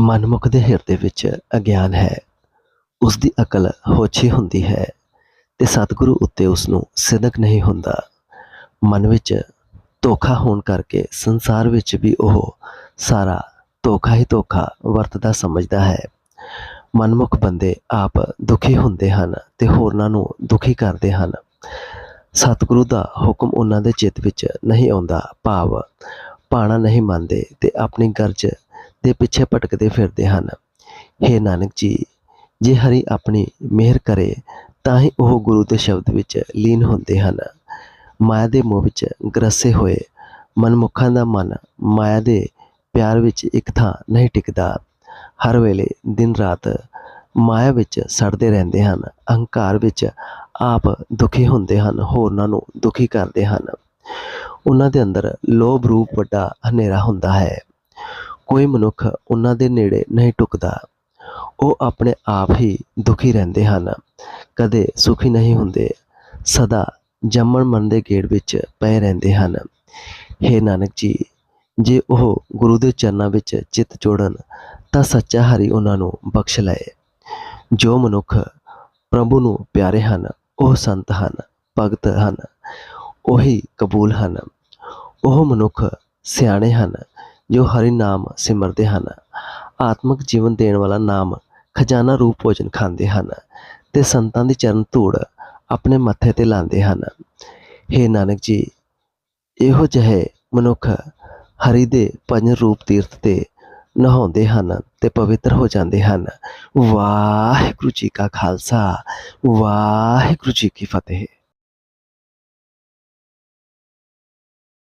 ਮਨਮੁਖ ਦੇ ਹਿਰਦੇ ਵਿੱਚ ਅਗਿਆਨ ਹੈ। ਉਸ ਦੀ ਅਕਲ ਹੋਛੀ ਹੁੰਦੀ ਹੈ ਤੇ ਸਤਿਗੁਰੂ ਉੱਤੇ ਉਸ ਨੂੰ ਸਿਦਕ ਨਹੀਂ ਹੁੰਦਾ। ਮਨ ਵਿੱਚ ਧੋਖਾ ਹੋਣ ਕਰਕੇ ਸੰਸਾਰ ਵਿੱਚ ਵੀ ਉਹ ਸਾਰਾ ਧੋਖਾ ਹੀ ਧੋਖਾ ਵਰਤਦਾ ਸਮਝਦਾ ਹੈ। ਮਨਮੁਖ ਬੰਦੇ ਆਪ ਦੁਖੀ ਹੁੰਦੇ ਹਨ ਤੇ ਹੋਰਨਾਂ ਨੂੰ ਦੁਖੀ ਕਰਦੇ ਹਨ। ਸਤਿਗੁਰੂ ਦਾ ਹੁਕਮ ਉਹਨਾਂ ਦੇ ਚਿੱਤ ਵਿੱਚ ਨਹੀਂ ਆਉਂਦਾ। ਭਾਵ ਪਾਣਾ ਨਹੀਂ ਮੰਨਦੇ ਤੇ ਆਪਣੀ ਗਰਜ ਦੇ ਪਿੱਛੇ ਭਟਕਦੇ ਫਿਰਦੇ ਹਨ। ਹੇ ਨਾਨਕ ਜੀ, ਜੇ ਹਰੀ ਆਪਣੀ ਮਿਹਰ ਕਰੇ, ਤਾਂ ਹੀ ਉਹ ਗੁਰੂ ਦੇ ਸ਼ਬਦ ਵਿੱਚ ਲੀਨ ਹੁੰਦੇ ਹਨ। ਮਾਇਆ ਦੇ ਮੋਹ ਵਿੱਚ ਗਰਸੇ ਹੋਏ ਮਨਮੁਖਾਂ ਦਾ ਮਨ ਮਾਇਆ ਦੇ ਪਿਆਰ ਵਿੱਚ ਇੱਕ ਥਾਂ ਨਹੀਂ ਟਿਕਦਾ। ਹਰ ਵੇਲੇ ਦਿਨ ਰਾਤ ਮਾਇਆ ਵਿੱਚ ਸੜਦੇ ਰਹਿੰਦੇ ਹਨ। ਅਹੰਕਾਰ ਵਿੱਚ ਆਪ ਦੁਖੀ ਹੁੰਦੇ ਹਨ, ਹੋਰਨਾਂ ਨੂੰ ਦੁਖੀ ਕਰਦੇ ਹਨ। ਉਹਨਾਂ ਦੇ ਅੰਦਰ ਲੋਭ ਰੂਪ ਵੱਡਾ ਹਨੇਰਾ ਹੁੰਦਾ ਹੈ। ਕੋਈ ਮਨੁੱਖ ਉਹਨਾਂ ਦੇ ਨੇੜੇ ਨਹੀਂ ਟੁਕਦਾ। ਉਹ ਆਪਣੇ ਆਪ ਹੀ ਦੁਖੀ ਰਹਿੰਦੇ ਹਨ। ਕਦੇ ਸੁਖੀ ਨਹੀਂ ਹੁੰਦੇ। ਸਦਾ ਜੰਮਣ ਮਨ ਦੇ ਗੇੜ ਵਿੱਚ ਪਏ ਰਹਿੰਦੇ ਹਨ। ਹੇ ਨਾਨਕ ਜੀ, ਜੇ ਉਹ ਗੁਰੂ ਦੇ ਚਰਨਾਂ ਵਿੱਚ ਚਿੱਤ ਜੋੜਨ, ਤਾਂ ਸੱਚਾ ਹਰੀ ਉਹਨਾਂ ਨੂੰ ਬਖਸ਼ ਲਏ। ਜੋ ਮਨੁੱਖ ਪ੍ਰਭੂ ਨੂੰ ਪਿਆਰੇ ਹਨ, ਉਹ ਸੰਤ ਹਨ, ਭਗਤ ਹਨ, ਉਹੀ ਕਬੂਲ ਹਨ। ਉਹ ਮਨੁੱਖ ਸਿਆਣੇ ਹਨ ਜੋ ਹਰੀ ਨਾਮ ਸਿਮਰਦੇ ਹਨ। ਆਤਮਿਕ ਜੀਵਨ ਦੇਣ ਵਾਲਾ ਨਾਮ ਖਜ਼ਾਨਾ ਰੂਪ ਭੋਜਨ ਖਾਂਦੇ ਹਨ ਤੇ ਸੰਤਾਂ ਦੀ ਚਰਨ ਧੂੜ ਆਪਣੇ ਮੱਥੇ ਤੇ ਲਾਉਂਦੇ ਹਨ। ਹੇ ਨਾਨਕ ਜੀ, ਇਹੋ ਜਿਹੇ ਮਨੁੱਖ ਹਰੀ ਦੇ ਭਜਨ ਰੂਪ ਤੀਰਥ ਤੇ ਨਹਾਉਂਦੇ ਹਨ ਤੇ ਪਵਿੱਤਰ ਹੋ ਜਾਂਦੇ ਹਨ। ਵਾਹਿਗੁਰੂ ਜੀ ਕਾ ਖਾਲਸਾ, ਵਾਹਿਗੁਰੂ ਜੀ ਕੀ ਫਤਿਹ।